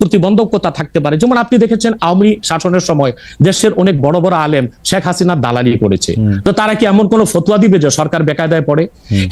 প্রতিবন্ধকতা থাকতে পারে। যেমন আপনি দেখেছেন আওয়ামী শাসনের সময় দেশের অনেক বড় বড় আলেম শেখ হাসিনা দালালি করেছে। তো তারা কি এমন কোন ফতুয়া দিবে যে সরকার বেকায়দায় পড়ে?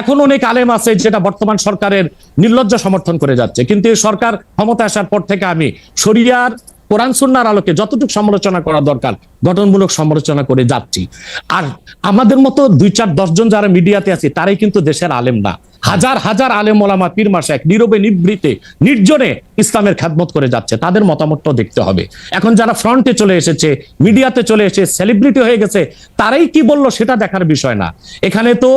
এখন অনেক আলেম আছে যেটা বর্তমান সরকারের নির্লজ্জ সমর্থন করে যাচ্ছে। কিন্তু এই সরকার ক্ষমতা আসার পর থেকে আমি শরিয়ার কোরআন সুন্নার আলোকে যতটুকু সমালোচনা করা দরকার গঠনমূলক সমালোচনা করে যাচ্ছি। আর আমাদের মতো দুই চার দশজন যারা মিডিয়াতে আছে তারাই কিন্তু দেশের আলেম না। হাজার হাজার আলেম ওলামা পীর মাসাক নীরবে নিবৃতে নির্জনে ইসলামের খ্যাতমত করে যাচ্ছে। তাদের মতামতটাও দেখতে হবে। এখন যারা ফ্রন্টে চলে এসেছে মিডিয়াতে চলে এসে সেলিব্রিটি হয়ে গেছে তারাই কি বলল সেটা দেখার বিষয় না। এখানে তো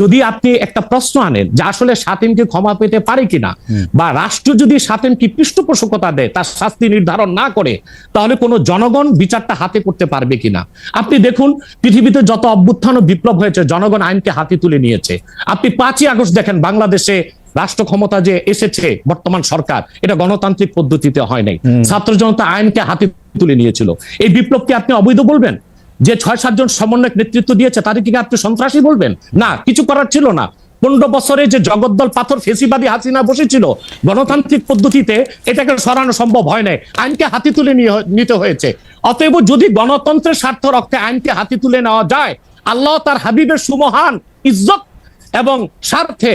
যদি আপনি একটা প্রশ্ন আনেন যে আসলে সাতিমকে ক্ষমা পেতে পারে কিনা বা রাষ্ট্র যদি সাতিমকে পৃষ্ঠপোষকতা দেয় তার শাস্তি নির্ধারণ না করে তাহলে কোনো জনগণ বিচারটা হাতে করতে পারবে কিনা? আপনি দেখুন পৃথিবীতে যত অভ্যুত্থান ও বিপ্লব হয়েছে জনগণ আইনকে হাতে তুলে নিয়েছে। আপনি পাঁচই আগস্ট দেখেন বাংলাদেশে রাষ্ট্র ক্ষমতা যে এসেছে বর্তমান সরকার এটা গণতান্ত্রিক পদ্ধতিতে হয় নাই। ছাত্র জনতা আইনকে হাতে তুলে নিয়েছিল। এই বিপ্লবকে আপনি অবৈধ বলবেন? যে ছয় সাতজন সমন্বয়ক নেতৃত্ব দিয়েছে তাদেরকে কি আপনি সন্ত্রাসী বলবেন? না কিছু করার ছিল না। পনেরো বছরে যে জগদ্দল পাথর ফেসিবাদী হাসিনা বসেছিল, গণতান্ত্রিক পদ্ধতিতে এটাকে সরানো সম্ভব হয় নাই। আইনকে হাতি তুলে নিতে হয়েছে। অতএব যদি গণতন্ত্রের স্বার্থ রক্ষে আইনকে হাতি তুলে নেওয়া যায়, আল্লাহ তার হাবিবের সুমহান ইজ্জত এবং স্বার্থে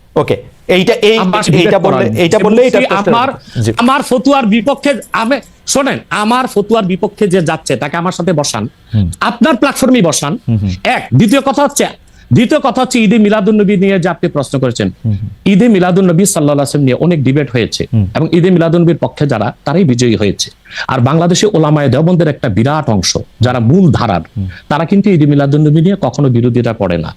ওকে এইটা এই এইটা বললে এইটা বললে এটা আমার আমার ফতুয়ার বিপক্ষে আমি শোনেন আমার ফতুয়ার বিপক্ষে যে যাচ্ছে তাকে আমার সাথে বসান। আপনার প্ল্যাটফর্মে বসান। এক দ্বিতীয় কথা হচ্ছে দ্বিতীয় কথা হচ্ছে ঈদে মিলাদুন্নবী নিয়ে যে আপনি প্রশ্ন করেছেন। ঈদে মিলাদুন্নবী সাল্লাহ আসলাম নিয়ে অনেক ডিবেট হয়েছে এবং ঈদে মিলাদুন্নবীর পক্ষে যারা তারাই বিজয়ী হয়েছে। আর বাংলাদেশে ওলামায় দেবন্দের একটা বিরাট অংশ যারা মূল ধারার তারা কিন্তু ঈদ মিলাদুন্নবী নিয়ে কখনো বিরোধিতা করে না।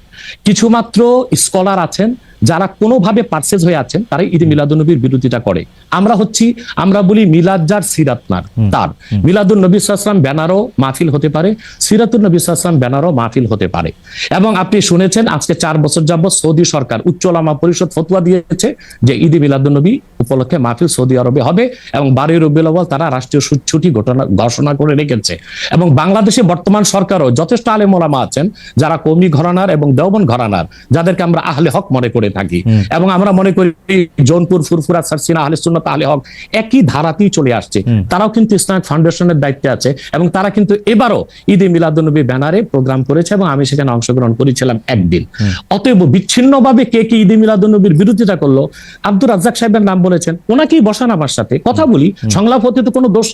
কিছু মাত্র স্কলার আছেন যারা কোনোভাবে পার্সেস হয়ে আছেন তারা ঈদ মিলাদুন্নবীর বিরোধিতা করে। আমরা হচ্ছি আমরা বলি মিলাদ যার সিরাতনার তার। মিলাদুল নবী সাল্লাম ব্যানারও মাহফিল হতে পারে সিরাতুল নবী সাল্লাম ব্যানারও মাহফিল হতে পারে। এবং আপনি শুনেছেন আজকে চার বছর যাবত সৌদি সরকার উচ্চ ওলামা পরিষদ ফতোয়া দিয়েছে যে ঈদ মিলাদুন্নবী উপলক্ষে মাহফিল সৌদি আরবে হবে এবং বারোই রবিউল তারা রাষ্ট্রীয় সু- ছুটি ঘটনা ঘোষণা করে রেখেছে। এবং বাংলাদেশে বর্তমান সরকারও যথেষ্ট আলেম ওলামা আছেন যারা কৌমি ঘরানার এবং দেওবন ঘরানার যাদেরকে আমরা আহলে হক মনে করে থাকি। এবং আমরা মনে করি জৌনপুর ফুরফুরা সারসিনা আহলে সুন্নত আহলে হক একই ধারাতেই চলে আসছে। তারাও কিন্তু ইসলামিক ফাউন্ডেশনের দায়িত্বে আছে এবং তারা কিন্তু এবারও ঈদে মিলাদুন্নবী ব্যানারে প্রোগ্রাম করেছে এবং আমি সেখানে অংশগ্রহণ করেছিলাম একদিন। অতএব বিচ্ছিন্নভাবে কে কে ঈদে মিলাদুন্নবীর বিরোধিতা করল? আব্দুর রাজ্জাক সাহেবের নাম বলেছেন। ওনাকেই বসান আমার সাথে। কথা বলি সংলাপ হতে তো কোনো দোষ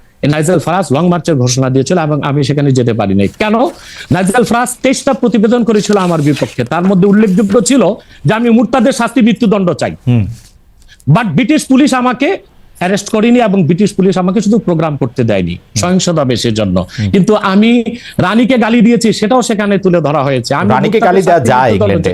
নাইজেল ফারাজ লং মার্চের ঘোষণা দিয়েছিল এবং আমি সেখানে যেতে পারি নাই কেন? নাইজেল ফারাজ তেইশটা প্রতিবেদন করেছিল আমার বিপক্ষে। তার মধ্যে উল্লেখযোগ্য ছিল যে আমি মুরতাদের শাস্তি মৃত্যুদণ্ড চাই। বাট ব্রিটিশ পুলিশ আমাকে অ্যারেস্ট করেনি এবং ব্রিটিশ পুলিশ আমাকে শুধু প্রোগ্রাম করতে দেয়নি সহিংসতা বেশের জন্য কিন্তু আমি রানীকে গালি দিয়েছি সেটাও সেখানে তুলে ধরা হয়েছে। আমি রানীকে গালি দেওয়া যায় ইংল্যান্ডে।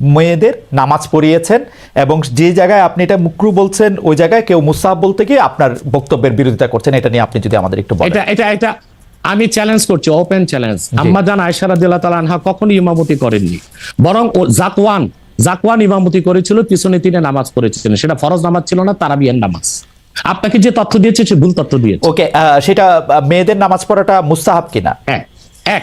মেয়েদের নামাজ পড়িয়েছেন এবং যে জায়গায় আপনি এটা মুকরু বলছেন ওই জায়গায় কেউ মুসাহাব বলতে গিয়ে আপনার বক্তব্যের বিরোধিতা করছেন এটা নিয়ে আপনি যদি আমাদের একটু এটা এটা এটা আমি চ্যালেঞ্জ করছি ওপেন চ্যালেঞ্জ আম্মা জান আয়সা রাদিয়াল্লাহু তাআলা আনহা কখনো ইমামতি করেননি। বরং ও জাকওয়ান জাকওয়ান ইমামতি করেছিল পিছনে তিনি নামাজ পড়েছিলেন। সেটা ফরজ নামাজ ছিল না তারাবিয়ার নামাজ। আপনাকে যে তথ্য দিয়েছে সে ভুল তথ্য দিয়েছে। ওকে সেটা মেয়েদের নামাজ পড়াটা মুস্তাহাব কিনা? এক এক।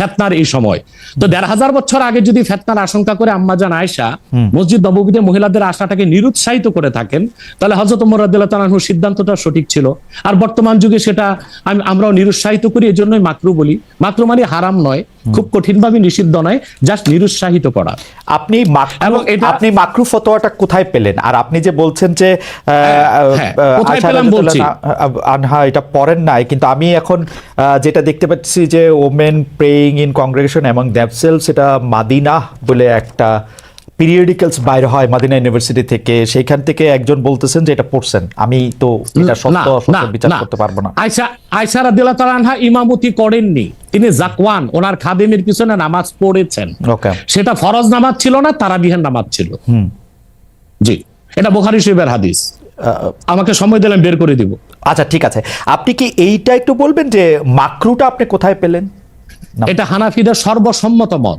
ফেতনার এই সময়। তো দেড় হাজার বছর আগে যদি ফেতনার আশঙ্কা করে আম্মা জান আয়সা মসজিদ নববীতে মহিলাদের আশাটাকে নিরুৎসাহিত করে থাকেন তাহলে হজরত উমর রাদিয়াল্লাহু তাআলার সিদ্ধান্তটা সঠিক ছিল। আর বর্তমান যুগে সেটা আমি আমরাও নিরুৎসাহিত করি এই জন্যই মাকরু বলি। মাকরু মানে হারাম নয়। খুব কঠিনভাবে নিষিদ্ধ নয় জাস্ট নিরুৎসাহিত করা আপনি এবং আপনি মাকরু ফতোয়াটা কোথায় পেলেন আর আপনি যে বলছেন যে হ্যাঁ, বলছি। আনহা- আনহা এটা পড়েন নাই কিন্তু আমি এখন আহ, যেটা দেখতে পাচ্ছি যে ওমেন প্রেইং ইন কংগ্রেগেশন এবং দ্যাপসেলস সেটা মাদিনা বলে একটা পিরিয়ডিক্যালস বাইরে হয় মাদিনা ইউনিভার্সিটি থেকে সেইখান থেকে একজন বলতেছেন যে এটা পড়ছেন। আমি তো এটা সত্য অসত্য বিচার করতে পারব না। আয়সা আয়সা রাদিয়াল্লাহু তাআলা ইমামতি করেননি। তিনি জাকওয়ান ওনার খাদেমের পিছনে নামাজ পড়েছেন। ওকে সেটা ফরজ নামাজ ছিল না তারাবিহের নামাজ ছিল। জি এটা বুখারী শরীফের হাদিস। আমাকে সময় দিলেন বের করে দিব। আচ্ছা ঠিক আছে। আপনি কি এইটা একটু বলবেন যে মাকরুটা আপনি কোথায় পেলেন? এটা হানাফিদের সর্বসম্মত মত।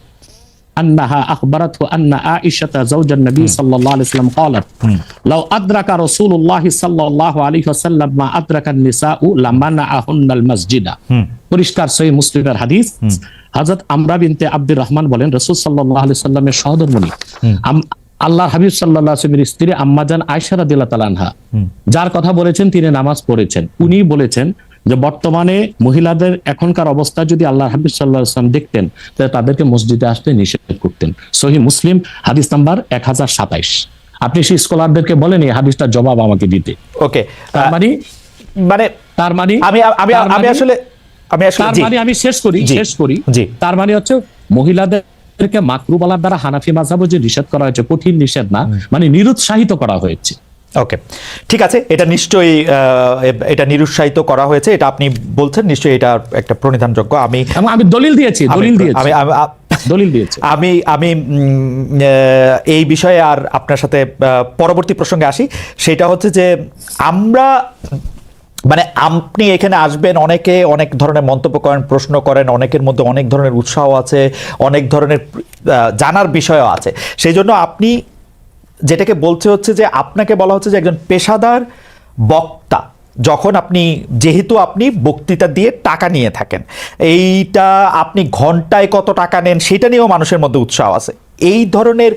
أنها أخبرته أن عائشة زوج النبي صلى الله عليه وسلم قالت لو أدرك رسول الله صلى الله عليه وسلم ما أدرك النساء لمنعهن المسجد পরিষ্কার সহি মুসলিমের হাদিস হযরত আমরা বিনতে আব্দুর রহমান বলেন রাসূল সাল্লাল্লাহু আলাইহি সাল্লামের সহধর্মণী আম- আল্লাহ হাবিব সাল্লাল্লাহু আলাইহি ওয়াসাল্লামের স্ত্রী আম্মাজান আয়েশা রাদিয়াল্লাহু তাআলা আনহা যার কথা বলেছেন তিনি নামাজ পড়েছেন উনি বলেছেন যে বর্তমানে মহিলাদের এখনকার অবস্থা যদি আল্লাহ হাবিব সাল্লাহ আসলাম দেখতেন তাহলে তাদেরকে মসজিদে আসতে নিষেধ করতেন। সহি মুসলিম হাদিস নাম্বার এক হাজার সাতাইশ। আপনি সেই স্কলারদেরকে বলেন এই হাদিসটার জবাব আমাকে দিতে। ওকে তার মানে? মানে তার মানে? আমি আমি আমি মানে- আসলে আমি আসলে তার মানে আমি শেষ করি শেষ করি। জি। তার মানে হচ্ছে মহিলাদেরকে মাকরু বলার দ্বারা হানাফি মাযহাবও যে নিষেধ করা হয়েছে কঠিন নিষেধ না মানে নিরুৎসাহিত করা হয়েছে। ওকে ঠিক আছে এটা নিশ্চয়ই এটা নিরুৎসাহিত করা হয়েছে এটা আপনি বলছেন নিশ্চয়ই এটা একটা প্রণিধানযোগ্য। আমি আমি দলিল দিয়েছি দলিল দিয়েছি। আমি আমি- দলিল দিয়েছি। আমি আমি এই বিষয়ে আর আপনার সাথে পরবর্তী প্রসঙ্গে আসি। সেটা হচ্ছে যে আমরা মানে আপনি এখানে আসবেন অনেকে অনেক ধরনের মন্তব্য করেন প্রশ্ন করেন অনেকের মধ্যে অনেক ধরনের উৎসাহ আছে অনেক ধরনের জানার বিষয়ও আছে। সেই জন্য আপনি যেটাকে বলছে হচ্ছে যে আপনাকে বলা হচ্ছে যে একজন পেশাদার বক্তা, যখন আপনি, যেহেতু আপনি বক্তৃতা দিয়ে টাকা নিয়ে থাকেন, এইটা আপনি ঘন্টায় কত টাকা নেন, সেটা নিয়েও মানুষের মধ্যে উৎসাহ আছে। এই ধরনের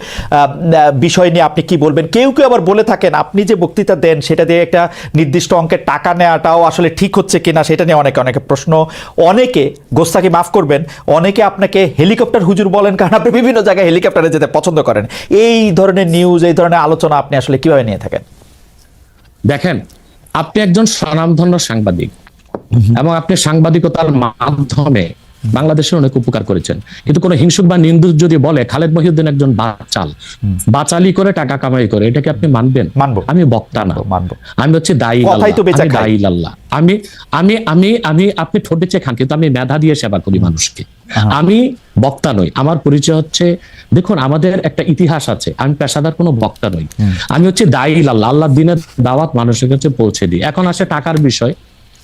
বিষয় নিয়ে আপনি কি বলবেন? কেউ কেউ আবার বলে থাকেন আপনি যে বক্তৃতা দেন সেটা দিয়ে একটা নির্দিষ্ট অঙ্কের টাকা নেওয়াটাও আসলে ঠিক হচ্ছে কিনা সেটা নিয়ে অনেকে অনেকে প্রশ্ন অনেকে গোস্তাকে মাফ করবেন অনেকে আপনাকে হেলিকপ্টার হুজুর বলেন কারণ আপনি বিভিন্ন জায়গায় হেলিকপ্টারে যেতে পছন্দ করেন। এই ধরনের নিউজ এই ধরনের আলোচনা আপনি আসলে কীভাবে নিয়ে থাকেন? দেখেন আপনি একজন স্বনামধন্য সাংবাদিক এবং আপনি সাংবাদিকতার মাধ্যমে বাংলাদেশের অনেক উপকার করেছেন। কিন্তু কোনো হিংসুক বা নিন্দুক যদি বলে খালেদ মহিউদ্দিন একজন বাচাল বাচালি করে টাকা কামাই করে এটাকে আপনি মানবেন? মানবো। আমি বক্তা না। মানবো। আমি হচ্ছে দায়ী তো দায়ী আল্লাহ। আমি আমি আমি আমি আপনি ঠোঁটে চেয়ে খান কিন্তু আমি মেধা দিয়ে সেবা করি মানুষকে। আমি বক্তা নই। আমার পরিচয় হচ্ছে দেখুন আমাদের একটা ইতিহাস আছে। আমি পেশাদার কোনো বক্তা নই। আমি হচ্ছে দায়ী আল্লাহ। আল্লাহ দিনের দাওয়াত মানুষের কাছে পৌঁছে দিই। এখন আসে টাকার বিষয়।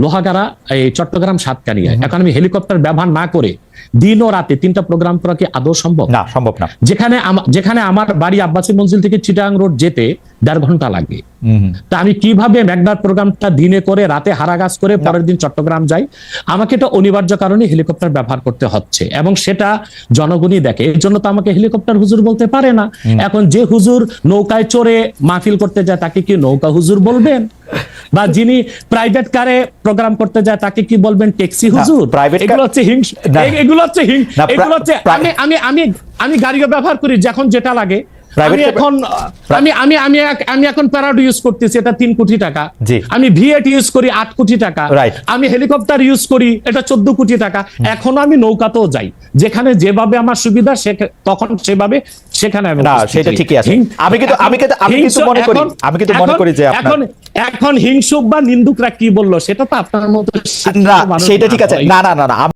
লোহাগাড়া এই চট্টগ্রাম সাতকানিয়ায় এখন আমি হেলিকপ্টার ব্যবহার না করে দিন ও রাতে তিনটা প্রোগ্রাম করা কি আদৌ সম্ভব? না সম্ভব না। যেখানে যেখানে আমার বাড়ি আব্বাসী মঞ্জিল থেকে চিটাং রোড যেতে দেড় ঘণ্টা লাগে। তা আমি কীভাবে ম্যাগনার প্রোগ্রামটা দিনে করে রাতে হারাগাছ করে পরের দিন চট্টগ্রাম যাই আমাকে এটা অনিবার্য কারণে হেলিকপ্টার ব্যবহার করতে হচ্ছে এবং সেটা জনগণই দেখে। এর জন্য তো আমাকে হেলিকপ্টার হুজুর বলতে পারে না। এখন যে হুজুর নৌকায় চড়ে মাহফিল করতে যায় তাকে কি নৌকা হুজুর বলবেন? বা যিনি প্রাইভেট কারে প্রোগ্রাম করতে যায় তাকে কি বলবেন ট্যাক্সি হুজুর? car- এগুলো হচ্ছে হিংস। এগুলো হচ্ছে হিংস এগুলো হচ্ছে আমি আমি আমি আমি গাড়িও ব্যবহার করি যখন যেটা লাগে। আমি এখন আমি আমি আমি আমি এখন প্যারাড ইউজ করতেছি এটা তিন কোটি টাকা। আমি ভিএট ইউজ করি আট কোটি টাকা। আমি হেলিকপ্টার ইউজ করি এটা চোদ্দ কোটি টাকা। এখনও আমি নৌকাতেও যাই। যেখানে যেভাবে আমার সুবিধা তখন সেভাবে সেখানে আমি না, সেটা ঠিকই আছে। আমি কিন্তু- আমি কিন্তু- আমি কিন্তু মনে করি- এখন- আমি কিন্তু মনে করি যে এখন এখন হিংসুক বা নিন্দুকরা কি বলল সেটা তো আপনার মতো না সেটা ঠিক আছে। না না না না